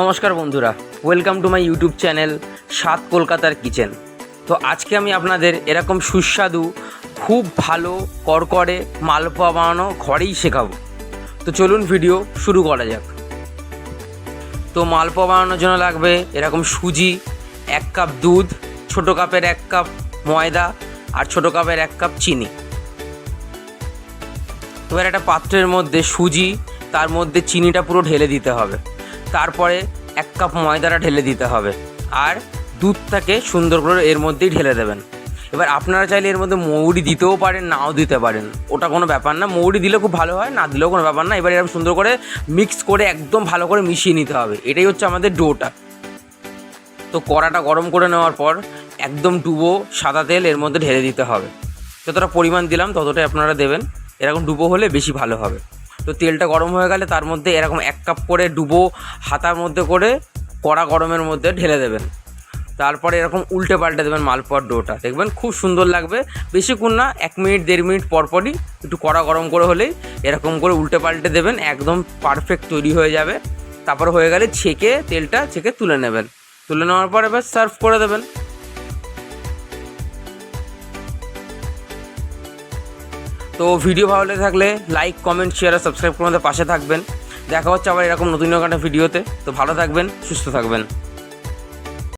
নমস্কার বন্ধুরা welcome to my YouTube channel সাত কলকাতার কিচেন। তো আজকে আমি আপনাদের এরকম সুস্বাদু, খুব ভালো করকরে মালপোয়া বানানো ঘরেই শেখাবো। তো চলুন ভিডিও শুরু করা যাক। তো মালপোয়া বানানোর জন্য লাগবে এরকম সুজি, এক কাপ দুধ, ছোট কাপের এক কাপ ময়দা আর ছোট কাপের এক কাপ চিনি। এবার একটা পাত্রের মধ্যে সুজি, তার মধ্যে চিনিটা পুরো ঢেলে দিতে হবে। তারপরে এক কাপ ময়দাটা ঢেলে দিতে হবে। আর দুধটাকে সুন্দর করে এর মধ্যেই ঢেলে দেবেন। এবার আপনারা চাইলে এর মধ্যে মৌরি দিতেও পারেন, নাও দিতে পারেন। ওটা কোনো ব্যাপার না, মৌরি দিলে খুব ভালো হয়, না দিলেও কোনো ব্যাপার না। এবার এরকম সুন্দর করে মিক্স করে একদম ভালো করে মিশিয়ে নিতে হবে। এটাই হচ্ছে আমাদের ডোটা। তো কড়াটা গরম করে নেওয়ার পর একদম ডুবো সাদা তেল এর মধ্যে ঢেলে দিতে হবে। যতটা পরিমাণ দিলাম ততটাই আপনারা দেবেন। এরকম ডুবো হলে বেশি ভালো হবে। তো তেলটা গরম হয়ে গেলে তার মধ্যে এরকম এক কাপ করে ডুবো হাতার মধ্যে করে কড়া গরমের মধ্যে ঢেলে দেবেন। তারপরে এরকম উল্টে পাল্টে দেবেন মালপোয়ার ডোটা। দেখবেন খুব সুন্দর লাগবে। বেশিক্ষণ না, এক মিনিট, দেড় মিনিট পরপরই একটু কড়া গরম করে হলেই এরকম করে উল্টে পাল্টে দেবেন, একদম পারফেক্ট তৈরি হয়ে যাবে। তারপর হয়ে গেলে ছেঁকে তেলটা ছেঁকে তুলে নেবেন। তুলে নেওয়ার পর এবার সার্ভ করে দেবেন। তো ভিডিও ভালো লেগে থাকলে লাইক কমেন্ট শেয়ার আর সাবস্ক্রাইব করে আমাদের পাশে থাকবেন। দেখা হচ্ছে আবার এরকম নতুন একটা ভিডিওতে। তো ভালো থাকবেন, সুস্থ থাকবেন।